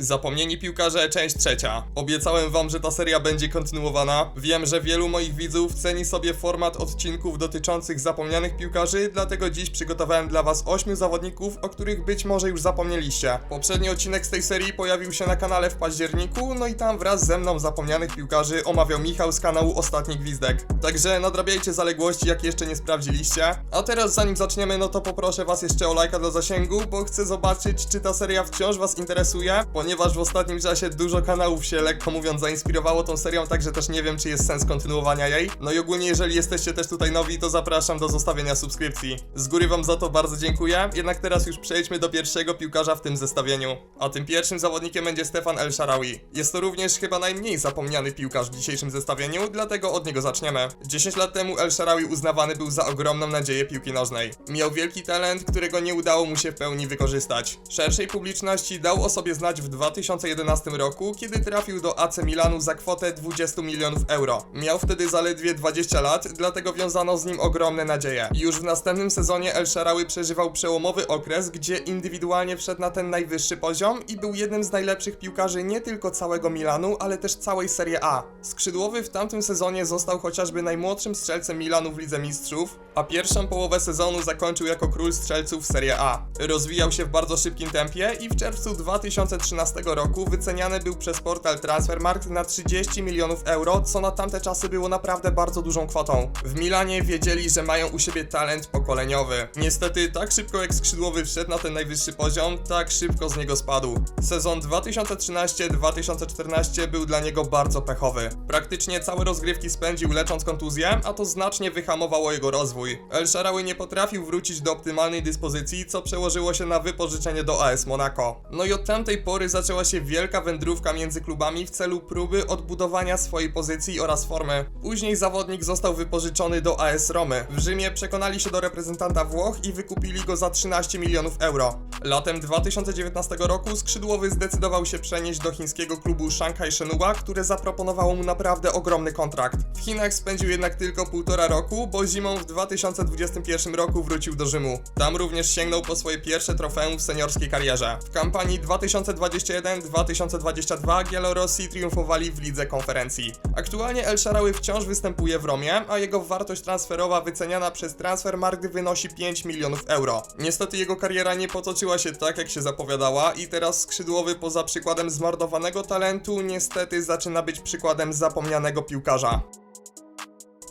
Zapomnieni piłkarze, część trzecia. Obiecałem wam, że ta seria będzie kontynuowana. Wiem, że wielu moich widzów ceni sobie format odcinków dotyczących zapomnianych piłkarzy, dlatego dziś przygotowałem dla was 8 zawodników, o których być może już zapomnieliście. Poprzedni odcinek z tej serii pojawił się na kanale w październiku, no i tam wraz ze mną zapomnianych piłkarzy omawiał Michał z kanału Ostatni Gwizdek. Także nadrabiajcie zaległości, jak jeszcze nie sprawdziliście. A teraz zanim zaczniemy, no to poproszę was jeszcze o lajka dla zasięgu, bo chcę zobaczyć, czy ta seria wciąż was interesuje, w ostatnim czasie dużo kanałów się lekko mówiąc zainspirowało tą serią, także też nie wiem, czy jest sens kontynuowania jej. No i ogólnie, jeżeli jesteście też tutaj nowi, to zapraszam do zostawienia subskrypcji. Z góry wam za to bardzo dziękuję, jednak teraz już przejdźmy do pierwszego piłkarza w tym zestawieniu. A tym pierwszym zawodnikiem będzie Stefan El Sharawi. Jest to również chyba najmniej zapomniany piłkarz w dzisiejszym zestawieniu, dlatego od niego zaczniemy. 10 lat temu El Sharawi uznawany był za ogromną nadzieję piłki nożnej. Miał wielki talent, którego nie udało mu się w pełni wykorzystać. Szerszej publiczności dał o sobie znać w 2011 roku, kiedy trafił do AC Milanu za kwotę 20 milionów euro. Miał wtedy zaledwie 20 lat, dlatego wiązano z nim ogromne nadzieje. Już w następnym sezonie El Sharawi przeżywał przełomowy okres, gdzie indywidualnie wszedł na ten najwyższy poziom i był jednym z najlepszych piłkarzy nie tylko całego Milanu, ale też całej Serie A. Skrzydłowy w tamtym sezonie został chociażby najmłodszym strzelcem Milanu w Lidze Mistrzów, a pierwszą połowę sezonu zakończył jako król strzelców Serie A. Rozwijał się w bardzo szybkim tempie i w czerwcu 2013 roku wyceniany był przez portal Transfermarkt na 30 milionów euro, co na tamte czasy było naprawdę bardzo dużą kwotą. W Milanie wiedzieli, że mają u siebie talent pokoleniowy. Niestety tak szybko jak skrzydłowy wszedł na ten najwyższy poziom, tak szybko z niego spadł. Sezon 2013-2014 był dla niego bardzo pechowy. Praktycznie całe rozgrywki spędził lecząc kontuzję, a to znacznie wyhamowało jego rozwój. El Sharawi nie potrafił wrócić do optymalnej dyspozycji, co przełożyło się na wypożyczenie do AS Monaco. No i od tamtej pory zaczęła się wielka wędrówka między klubami w celu próby odbudowania swojej pozycji oraz formy. Później zawodnik został wypożyczony do AS Romy. W Rzymie przekonali się do reprezentanta Włoch i wykupili go za 13 milionów euro. Latem 2019 roku skrzydłowy zdecydował się przenieść do chińskiego klubu Shanghai Shenhua, które zaproponowało mu naprawdę ogromny kontrakt. W Chinach spędził jednak tylko półtora roku, bo zimą w 2021 roku wrócił do Rzymu. Tam również sięgnął po swoje pierwsze trofeum w seniorskiej karierze. W kampanii 2021-2022 Białorosji triumfowali w lidze konferencji. Aktualnie El Sharawi wciąż występuje w Romie, a jego wartość transferowa wyceniana przez Transfermarkt wynosi 5 milionów euro. Niestety jego kariera nie potoczyła się tak, jak się zapowiadała i teraz skrzydłowy poza przykładem zmarnowanego talentu niestety zaczyna być przykładem zapomnianego piłkarza.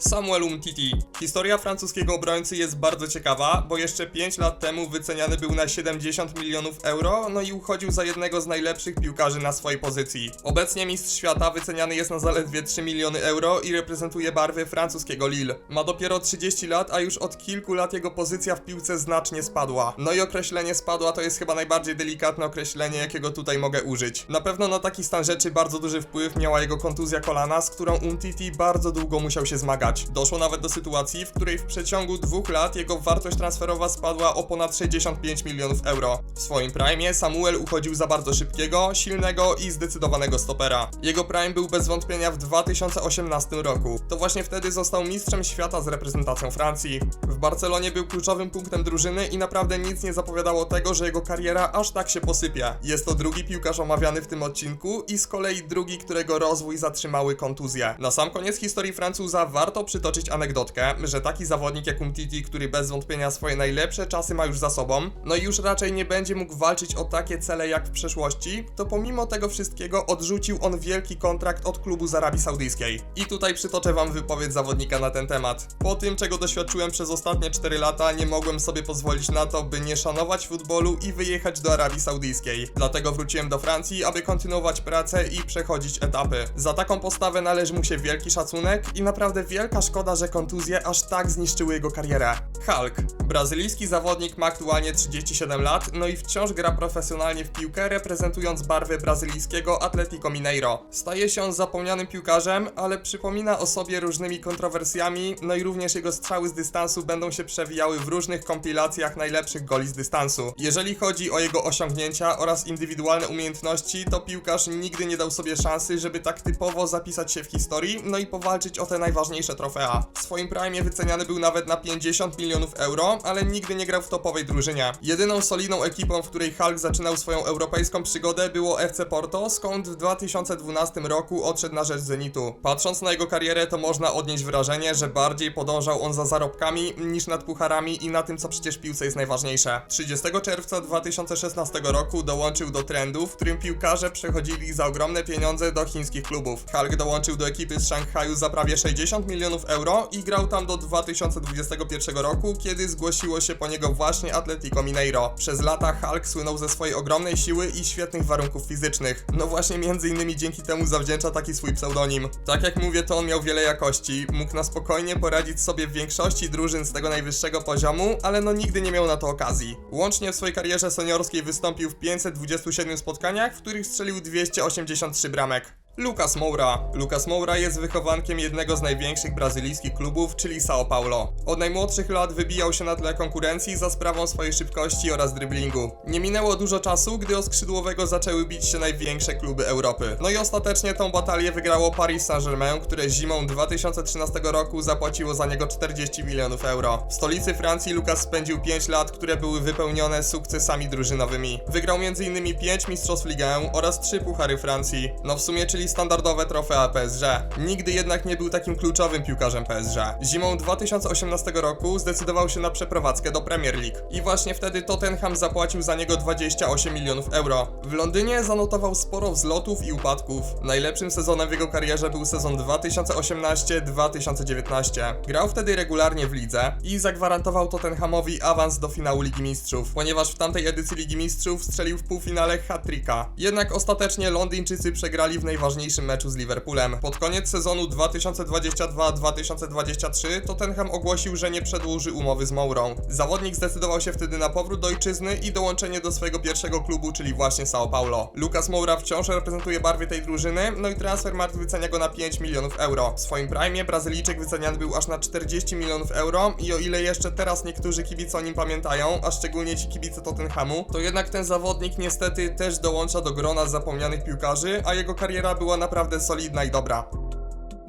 Samuel Umtiti. Historia francuskiego obrońcy jest bardzo ciekawa, bo jeszcze 5 lat temu wyceniany był na 70 milionów euro, no i uchodził za jednego z najlepszych piłkarzy na swojej pozycji. Obecnie mistrz świata wyceniany jest na zaledwie 3 miliony euro i reprezentuje barwy francuskiego Lille. Ma dopiero 30 lat, a już od kilku lat jego pozycja w piłce znacznie spadła. No i określenie spadła to jest chyba najbardziej delikatne określenie, jakiego tutaj mogę użyć. Na pewno na taki stan rzeczy bardzo duży wpływ miała jego kontuzja kolana, z którą Umtiti bardzo długo musiał się zmagać. Doszło nawet do sytuacji, w której w przeciągu dwóch lat jego wartość transferowa spadła o ponad 65 milionów euro. W swoim prime Samuel uchodził za bardzo szybkiego, silnego i zdecydowanego stopera. Jego prime był bez wątpienia w 2018 roku. To właśnie wtedy został mistrzem świata z reprezentacją Francji. W Barcelonie był kluczowym punktem drużyny i naprawdę nic nie zapowiadało tego, że jego kariera aż tak się posypie. Jest to drugi piłkarz omawiany w tym odcinku i z kolei drugi, którego rozwój zatrzymały kontuzje. Na sam koniec historii Francuza warto przytoczyć anegdotkę, że taki zawodnik jak Umtiti, który bez wątpienia swoje najlepsze czasy ma już za sobą, no i już raczej nie będzie mógł walczyć o takie cele jak w przeszłości, to pomimo tego wszystkiego odrzucił on wielki kontrakt od klubu z Arabii Saudyjskiej. I tutaj przytoczę wam wypowiedź zawodnika na ten temat. Po tym, czego doświadczyłem przez ostatnie 4 lata, nie mogłem sobie pozwolić na to, by nie szanować futbolu i wyjechać do Arabii Saudyjskiej. Dlatego wróciłem do Francji, aby kontynuować pracę i przechodzić etapy. Za taką postawę należy mu się wielki szacunek i naprawdę wielka szkoda, że kontuzje aż tak zniszczyły jego karierę. Hulk. Brazylijski zawodnik ma aktualnie 37 lat, no i wciąż gra profesjonalnie w piłkę, reprezentując barwy brazylijskiego Atletico Mineiro. Staje się on zapomnianym piłkarzem, ale przypomina o sobie różnymi kontrowersjami, no i również jego strzały z dystansu będą się przewijały w różnych kompilacjach najlepszych goli z dystansu. Jeżeli chodzi o jego osiągnięcia oraz indywidualne umiejętności, to piłkarz nigdy nie dał sobie szansy, żeby tak typowo zapisać się w historii, no i powalczyć o te najważniejsze trofea. W swoim prime wyceniany był nawet na 50 milionów euro, ale nigdy nie grał w topowej drużynie. Jedyną solidną ekipą, w której Hulk zaczynał swoją europejską przygodę było FC Porto, skąd w 2012 roku odszedł na rzecz Zenitu. Patrząc na jego karierę, to można odnieść wrażenie, że bardziej podążał on za zarobkami niż nad pucharami i na tym, co przecież piłce jest najważniejsze. 30 czerwca 2016 roku dołączył do trendu, w którym piłkarze przechodzili za ogromne pieniądze do chińskich klubów. Hulk dołączył do ekipy z Szanghaju za prawie 60 milionów euro i grał tam do 2021 roku, kiedy zgłosiło się po niego właśnie Atletico Mineiro. Przez lata Hulk słynął ze swojej ogromnej siły i świetnych warunków fizycznych. No właśnie między innymi dzięki temu zawdzięcza taki swój pseudonim. Tak jak mówię, to on miał wiele jakości, mógł na spokojnie poradzić sobie w większości drużyn z tego najwyższego poziomu, ale no nigdy nie miał na to okazji. Łącznie w swojej karierze seniorskiej wystąpił w 527 spotkaniach, w których strzelił 283 bramek. Lucas Moura. Lucas Moura jest wychowankiem jednego z największych brazylijskich klubów, czyli São Paulo. Od najmłodszych lat wybijał się na tle konkurencji za sprawą swojej szybkości oraz driblingu. Nie minęło dużo czasu, gdy o skrzydłowego zaczęły bić się największe kluby Europy. No i ostatecznie tą batalię wygrało Paris Saint-Germain, które zimą 2013 roku zapłaciło za niego 40 milionów euro. W stolicy Francji Lucas spędził 5 lat, które były wypełnione sukcesami drużynowymi. Wygrał m.in. 5 mistrzostw Ligę oraz 3 puchary Francji. No w sumie, czyli standardowe trofea PSG. Nigdy jednak nie był takim kluczowym piłkarzem PSG. Zimą 2018 roku zdecydował się na przeprowadzkę do Premier League. I właśnie wtedy Tottenham zapłacił za niego 28 milionów euro. W Londynie zanotował sporo wzlotów i upadków. Najlepszym sezonem w jego karierze był sezon 2018-2019. Grał wtedy regularnie w lidze i zagwarantował Tottenhamowi awans do finału Ligi Mistrzów, ponieważ w tamtej edycji Ligi Mistrzów strzelił w półfinale hat-tricka. Jednak ostatecznie Londyńczycy przegrali w najważniejszym meczu z Liverpoolem. Pod koniec sezonu 2022-2023 Tottenham ogłosił, że nie przedłuży umowy z Mourą. Zawodnik zdecydował się wtedy na powrót do ojczyzny i dołączenie do swojego pierwszego klubu, czyli właśnie São Paulo. Lucas Moura wciąż reprezentuje barwy tej drużyny, no i transfer markt wycenia go na 5 milionów euro. W swoim prime Brazylijczyk wyceniany był aż na 40 milionów euro i o ile jeszcze teraz niektórzy kibice o nim pamiętają, a szczególnie ci kibice Tottenhamu, to jednak ten zawodnik niestety też dołącza do grona zapomnianych piłkarzy, a jego kariera była naprawdę solidna i dobra.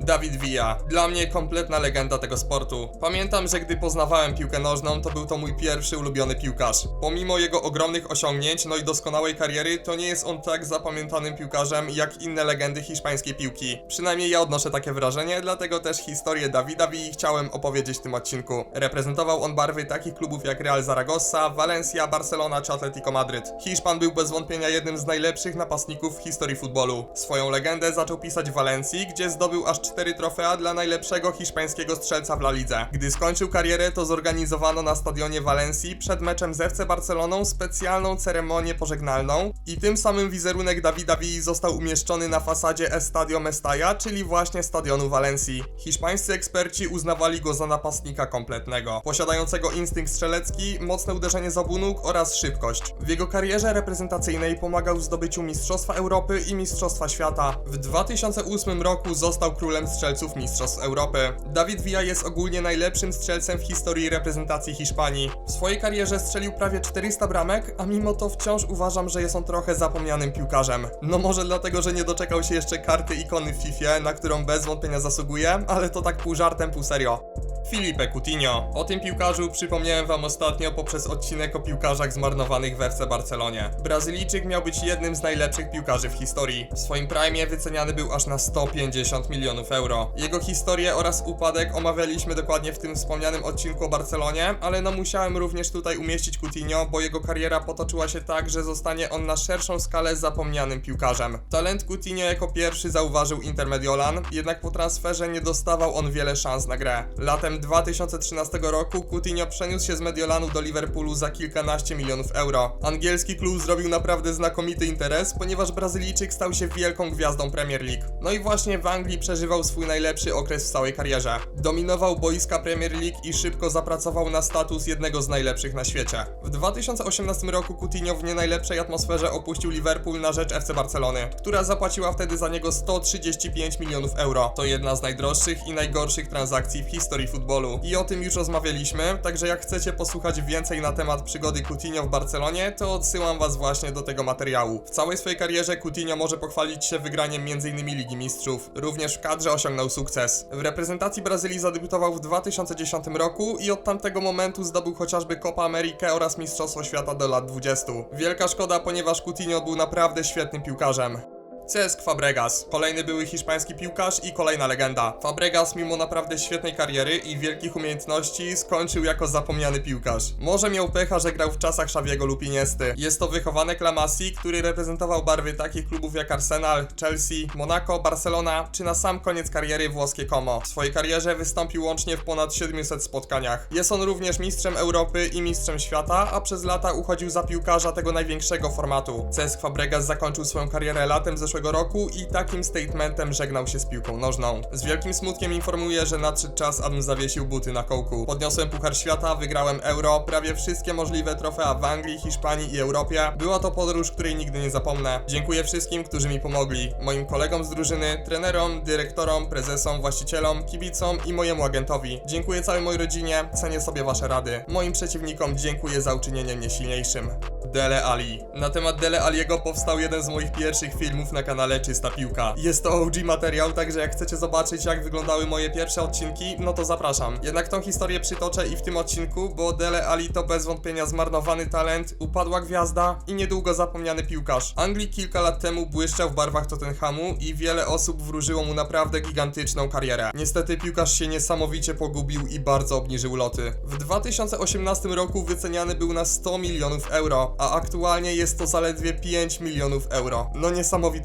Dawid Villa. Dla mnie kompletna legenda tego sportu. Pamiętam, że gdy poznawałem piłkę nożną, to był to mój pierwszy ulubiony piłkarz. Pomimo jego ogromnych osiągnięć, no i doskonałej kariery, to nie jest on tak zapamiętanym piłkarzem jak inne legendy hiszpańskiej piłki. Przynajmniej ja odnoszę takie wrażenie, dlatego też historię Dawida Villi chciałem opowiedzieć w tym odcinku. Reprezentował on barwy takich klubów jak Real Zaragoza, Valencia, Barcelona czy Atletico Madryt. Hiszpan był bez wątpienia jednym z najlepszych napastników w historii futbolu. Swoją legendę zaczął pisać w Walencji, gdzie zdobył aż 4 trofea dla najlepszego hiszpańskiego strzelca w La Lidze. Gdy skończył karierę, to zorganizowano na stadionie Walencji przed meczem z FC Barceloną specjalną ceremonię pożegnalną i tym samym wizerunek Dawida Villi został umieszczony na fasadzie Estadio Mestalla, czyli właśnie stadionu Walencji. Hiszpańscy eksperci uznawali go za napastnika kompletnego, posiadającego instynkt strzelecki, mocne uderzenie z obu nóg oraz szybkość. W jego karierze reprezentacyjnej pomagał w zdobyciu Mistrzostwa Europy i Mistrzostwa Świata. W 2008 roku został królem strzelców Mistrzostw Europy. Dawid Villa jest ogólnie najlepszym strzelcem w historii reprezentacji Hiszpanii. W swojej karierze strzelił prawie 400 bramek, a mimo to wciąż uważam, że jest on trochę zapomnianym piłkarzem. No może dlatego, że nie doczekał się jeszcze karty ikony w FIFA, na którą bez wątpienia zasługuje, ale to tak pół żartem, pół serio. Filipe Coutinho. O tym piłkarzu przypomniałem wam ostatnio poprzez odcinek o piłkarzach zmarnowanych w FC Barcelonie. Brazylijczyk miał być jednym z najlepszych piłkarzy w historii. W swoim prime wyceniany był aż na 150 milionów euro. Jego historię oraz upadek omawialiśmy dokładnie w tym wspomnianym odcinku o Barcelonie, ale no musiałem również tutaj umieścić Coutinho, bo jego kariera potoczyła się tak, że zostanie on na szerszą skalę zapomnianym piłkarzem. Talent Coutinho jako pierwszy zauważył Inter Mediolan, jednak po transferze nie dostawał on wiele szans na grę. Latem 2013 roku Coutinho przeniósł się z Mediolanu do Liverpoolu za kilkanaście milionów euro. Angielski klub zrobił naprawdę znakomity interes, ponieważ Brazylijczyk stał się wielką gwiazdą Premier League. No i właśnie w Anglii przeżywał swój najlepszy okres w całej karierze. Dominował boiska Premier League i szybko zapracował na status jednego z najlepszych na świecie. W 2018 roku Coutinho w nie najlepszej atmosferze opuścił Liverpool na rzecz FC Barcelony, która zapłaciła wtedy za niego 135 milionów euro. To jedna z najdroższych i najgorszych transakcji w historii futbolu futbolu. I o tym już rozmawialiśmy, także jak chcecie posłuchać więcej na temat przygody Coutinho w Barcelonie, to odsyłam was właśnie do tego materiału. W całej swojej karierze Coutinho może pochwalić się wygraniem m.in. Ligi Mistrzów. Również w kadrze osiągnął sukces. W reprezentacji Brazylii zadebiutował w 2010 roku i od tamtego momentu zdobył chociażby Copa America oraz Mistrzostwo Świata do lat 20. Wielka szkoda, ponieważ Coutinho był naprawdę świetnym piłkarzem. Cesc Fabregas, kolejny były hiszpański piłkarz i kolejna legenda. Fabregas, mimo naprawdę świetnej kariery i wielkich umiejętności, skończył jako zapomniany piłkarz. Może miał pecha, że grał w czasach Xaviego lub Iniesty. Jest to wychowanek La Masii, który reprezentował barwy takich klubów jak Arsenal, Chelsea, Monaco, Barcelona, czy na sam koniec kariery włoskie Como. W swojej karierze wystąpił łącznie w ponad 700 spotkaniach. Jest on również mistrzem Europy i mistrzem świata, a przez lata uchodził za piłkarza tego największego formatu. Cesc Fabregas zakończył swoją karierę latem zeszłego roku i takim statementem żegnał się z piłką nożną. Z wielkim smutkiem informuję, że nadszedł czas, abym zawiesił buty na kołku. Podniosłem Puchar Świata, wygrałem Euro, prawie wszystkie możliwe trofea w Anglii, Hiszpanii i Europie. Była to podróż, której nigdy nie zapomnę. Dziękuję wszystkim, którzy mi pomogli. Moim kolegom z drużyny, trenerom, dyrektorom, prezesom, właścicielom, kibicom i mojemu agentowi. Dziękuję całej mojej rodzinie, cenię sobie wasze rady. Moim przeciwnikom dziękuję za uczynienie mnie silniejszym. Dele Ali. Na temat Dele Aliego powstał jeden z moich pierwszych filmów na kanale Czysta Piłka. Jest to OG materiał, także jak chcecie zobaczyć jak wyglądały moje pierwsze odcinki, no to zapraszam. Jednak tą historię przytoczę i w tym odcinku, bo Dele Ali to bez wątpienia zmarnowany talent, upadła gwiazda i niedługo zapomniany piłkarz. Anglik kilka lat temu błyszczał w barwach Tottenhamu i wiele osób wróżyło mu naprawdę gigantyczną karierę. Niestety piłkarz się niesamowicie pogubił i bardzo obniżył loty. W 2018 roku wyceniany był na 100 milionów euro, a aktualnie jest to zaledwie 5 milionów euro. No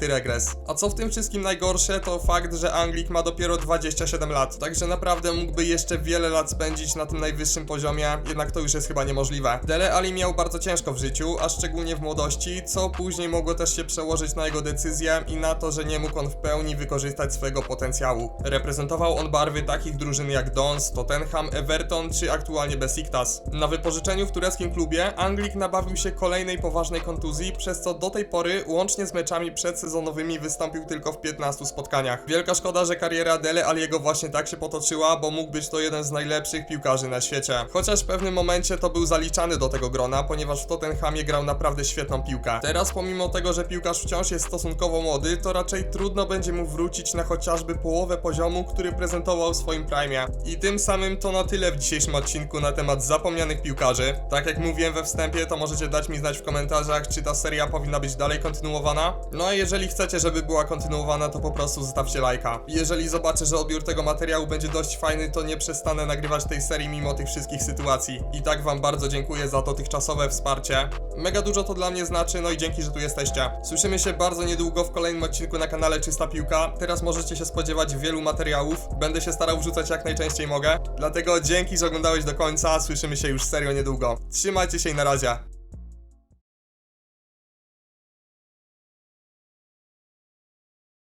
regres. A co w tym wszystkim najgorsze, to fakt, że Anglik ma dopiero 27 lat, także naprawdę mógłby jeszcze wiele lat spędzić na tym najwyższym poziomie, jednak to już jest chyba niemożliwe. Dele Ali miał bardzo ciężko w życiu, a szczególnie w młodości, co później mogło też się przełożyć na jego decyzję i na to, że nie mógł on w pełni wykorzystać swojego potencjału. Reprezentował on barwy takich drużyn jak Dons, Tottenham, Everton czy aktualnie Besiktas. Na wypożyczeniu w tureckim klubie Anglik nabawił się kolejnej poważnej kontuzji, przez co do tej pory łącznie z meczami przedsezonowymi wystąpił tylko w 15 spotkaniach. Wielka szkoda, że kariera Dele Aliego właśnie tak się potoczyła, bo mógł być to jeden z najlepszych piłkarzy na świecie. Chociaż w pewnym momencie to był zaliczany do tego grona, ponieważ w Tottenhamie grał naprawdę świetną piłkę. Teraz pomimo tego, że piłkarz wciąż jest stosunkowo młody, to raczej trudno będzie mu wrócić na chociażby połowę poziomu, który prezentował w swoim prime. I tym samym to na tyle w dzisiejszym odcinku na temat zapomnianych piłkarzy. Tak jak mówiłem we wstępie, to możecie dać mi znać w komentarzach, czy ta seria powinna być dalej kontynuowana. No a chcecie, żeby była kontynuowana, to po prostu zostawcie lajka. Jeżeli zobaczę, że odbiór tego materiału będzie dość fajny, to nie przestanę nagrywać tej serii mimo tych wszystkich sytuacji. I tak wam bardzo dziękuję za dotychczasowe wsparcie. Mega dużo to dla mnie znaczy, no i dzięki, że tu jesteście. Słyszymy się bardzo niedługo w kolejnym odcinku na kanale Czysta Piłka. Teraz możecie się spodziewać wielu materiałów. Będę się starał wrzucać jak najczęściej mogę. Dlatego dzięki, że oglądałeś do końca. Słyszymy się już serio niedługo. Trzymajcie się i na razie.